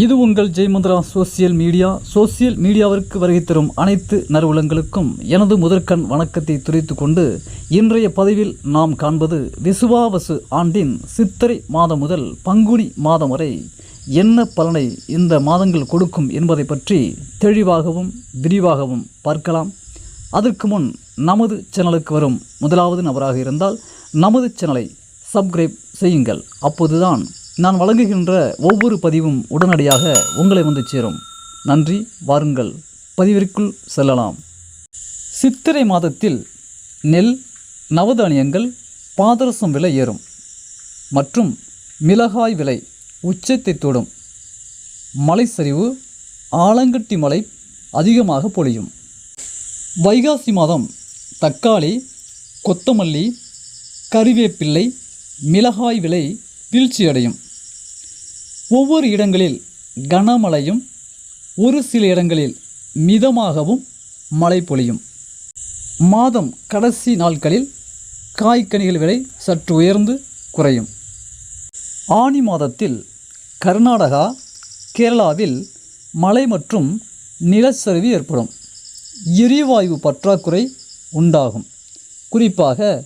இது உங்கள் Jaimantra social media. Social மீடியாவிற்கு வருகை தரும் அனைத்து நறுவலங்களுக்கும் எனது முதற்கண் வணக்கத்தை துரைத்துக் கொண்டு இன்றைய பதிவில் நாம் காண்பது விசுவாவசு ஆண்டின் சித்திரை மாதம் முதல் பங்குனி மாதம் வரை என்ன பலனை இந்த மாதங்கள் கொடுக்கும் என்பதை பற்றி தெளிவாகவும் விரிவாகவும் பார்க்கலாம். அதற்கு முன் நமது சேனலுக்கு வரும் முதலாவது நபராக இருந்தால் நமது சேனலை சப்ஸ்கிரைப் செய்யுங்கள். அப்போதுதான் நான் வழங்குகின்ற ஒவ்வொரு பதிவும் உடனடியாக உங்களை வந்து சேரும். நன்றி வாருங்கள். பதிவிற்குள் செல்லலாம். சித்திரை மாதத்தில் நெல் நவதானியங்கள் பாதரசம் விலை ஏறும். மற்றும் மிளகாய் விலை உச்சத்தை தொடும். மலை சரிவு ஆலங்கட்டி மலை அதிகமாக பொழியும். வைகாசி மாதம் தக்காளி கொத்தமல்லி கறிவேப்பிள்ளை மிளகாய் விலை வீழ்ச்சியடையும். ஒவ்வொரு இடங்களில் கனமழையும் ஒரு சில இடங்களில் மிதமாகவும் மழை பொழியும். மாதம் கடைசி நாட்களில் காய்கனிகள் விலை சற்று உயர்ந்து குறையும். ஆனி மாதத்தில் கர்நாடகா கேரளாவில் மழை மற்றும் நிலச்சரிவு ஏற்படும். எரிவாயு பற்றாக்குறை உண்டாகும். குறிப்பாக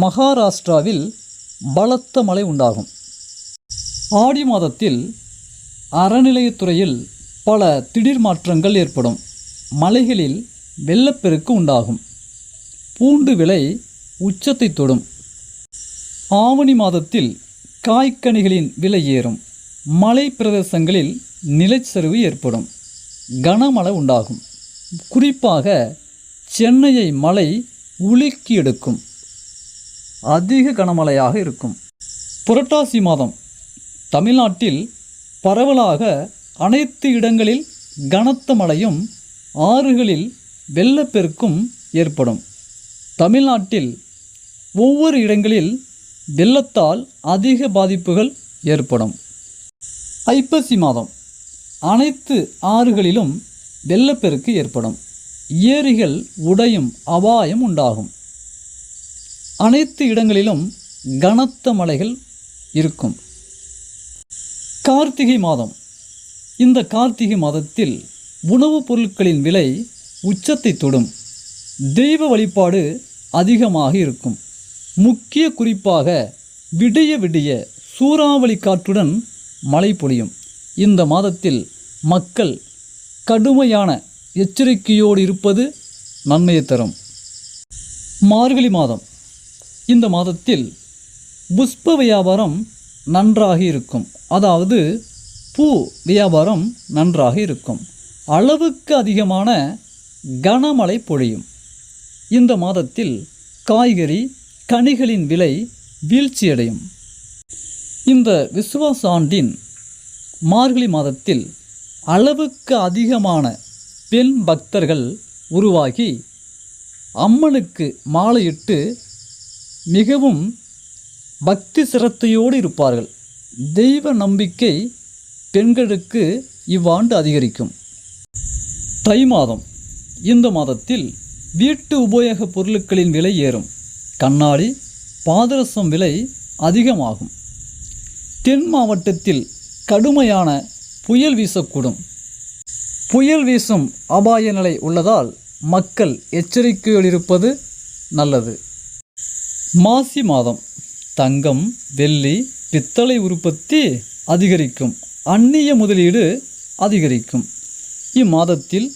மகாராஷ்டிராவில் பலத்த மழை உண்டாகும். ஆடி மாதத்தில் அறநிலையத்துறையில் பல திடீர் மாற்றங்கள் ஏற்படும். மலைகளில் வெள்ளப்பெருக்கு உண்டாகும். பூண்டு விலை உச்சத்தை தொடும். ஆவணி மாதத்தில் காய்கனிகளின் விலை ஏறும். மலை பிரதேசங்களில் நிலச்சரிவு ஏற்படும். கனமழை உண்டாகும். குறிப்பாக சென்னையை மழை உலுக்கி எடுக்கும் அதிக கனமழையாக இருக்கும். புரட்டாசி மாதம் தமிழ்நாட்டில் பரவலாக அனைத்து இடங்களில் கனத்த மழையும் ஆறுகளில் வெள்ளப்பெருக்கும் ஏற்படும். தமிழ்நாட்டில் ஒவ்வொரு இடங்களில் வெள்ளத்தால் அதிக பாதிப்புகள் ஏற்படும். ஐப்பசி மாதம். அனைத்து ஆறுகளிலும் வெள்ளப்பெருக்கு ஏற்படும். ஏரிகள் உடையும் அபாயம் உண்டாகும். அனைத்து இடங்களிலும் கனத்த மழைகள் இருக்கும். கார்த்திகை மாதம். இந்த கார்த்திகை மாதத்தில் உணவுப் பொருட்களின் விலை உச்சத்தை தொடும். தெய்வ வழிபாடு அதிகமாக இருக்கும். முக்கிய குறிப்பாக விடிய விடிய சூறாவளி காற்றுடன் மழை பொழியும். இந்த மாதத்தில் மக்கள் கடுமையான எச்சரிக்கையோடு இருப்பது நன்மையை தரும். மார்கழி மாதம். இந்த மாதத்தில் புஷ்ப வியாபாரம் நன்றாக இருக்கும். அதாவது பூ வியாபாரம் நன்றாக இருக்கும். அளவுக்கு அதிகமான கனமழை பொழியும். இந்த மாதத்தில் காய்கறி கனிகளின் விலை வீழ்ச்சியடையும். இந்த விசுவாச ஆண்டின் மார்கழி மாதத்தில் அளவுக்கு அதிகமான பெண் பக்தர்கள் உருவாகி அம்மனுக்கு மாலையிட்டு மிகவும் பக்தி சிரத்தையோடு இருப்பார்கள். தெய்வ நம்பிக்கை பெண்களுக்கு இவ்வாண்டு அதிகரிக்கும். தை மாதம். இந்த மாதத்தில் வீட்டு உபயோகப் பொருட்களின் விலை ஏறும். கண்ணாடி பாதரசம் விலை அதிகமாகும். தென் மாவட்டத்தில் கடுமையான புயல் வீசக்கூடும். புயல் வீசும் அபாய நிலை உள்ளதால் மக்கள் எச்சரிக்கையில் இருப்பது நல்லது. மாசி மாதம். தங்கம் வெள்ளி பித்தளை உற்பத்தி அதிகரிக்கும். அந்நிய முதலீடு அதிகரிக்கும். இம்மாதத்தில்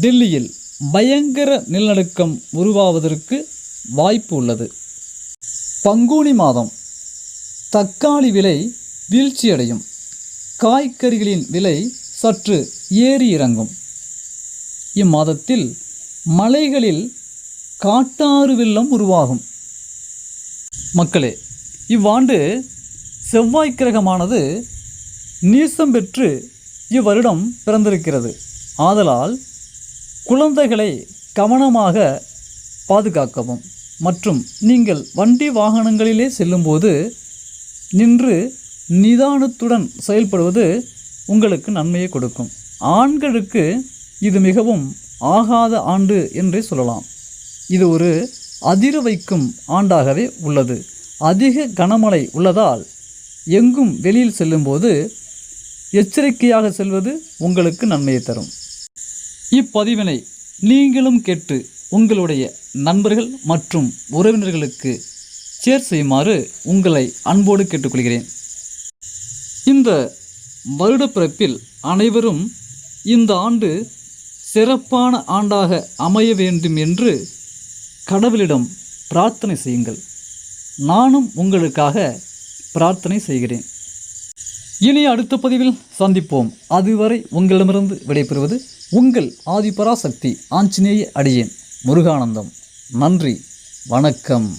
டெல்லியில் பயங்கர நிலநடுக்கம் உருவாவதற்கு வாய்ப்பு உள்ளது. பங்குனி மாதம் தக்காளி விலை வீழ்ச்சியடையும். காய்கறிகளின் விலை சற்று ஏறி இறங்கும். இம்மாதத்தில் மலைகளில் காட்டாறு வெள்ளம் உருவாகும். மக்களே இவ்வாண்டு செவ்வாய் கிரகமானது நீசம் பெற்று இவ்வருடம் பிறந்திருக்கிறது. ஆதலால் குழந்தைகளை கவனமாக பாதுகாக்கவும். மற்றும் நீங்கள் வண்டி வாகனங்களிலே செல்லும்போது நின்று நிதானத்துடன் செயல்படுவது உங்களுக்கு நன்மையை கொடுக்கும். ஆண்களுக்கு இது மிகவும் ஆகாத ஆண்டு என்றே சொல்லலாம். இது ஒரு அதிர வைக்கும் ஆண்டாகவே உள்ளது. அதிக கனமழை உள்ளதால் எங்கும் வெளியில் செல்லும்போது எச்சரிக்கையாக செல்வது உங்களுக்கு நன்மையை தரும். இப்பதிவினை நீங்களும் கேட்டு உங்களுடைய நண்பர்கள் மற்றும் உறவினர்களுக்கு ஷேர் செய்யுமாறு உங்களை அன்போடு கேட்டுக்கொள்கிறேன். இந்த வருடப்பிறப்பில் அனைவரும் இந்த ஆண்டு சிறப்பான ஆண்டாக அமைய வேண்டும் என்று கடவுளிடம் பிரார்த்தனை செய்யுங்கள். நானும் உங்களுக்காக பிரார்த்தனை செய்கிறேன். இனி அடுத்த பதிவில் சந்திப்போம். அதுவரை உங்களிடமிருந்து விடைபெறுவது உங்கள் ஆதிபராசக்தி ஆஞ்சநேய அடியேன் முருகானந்தம். நன்றி வணக்கம்.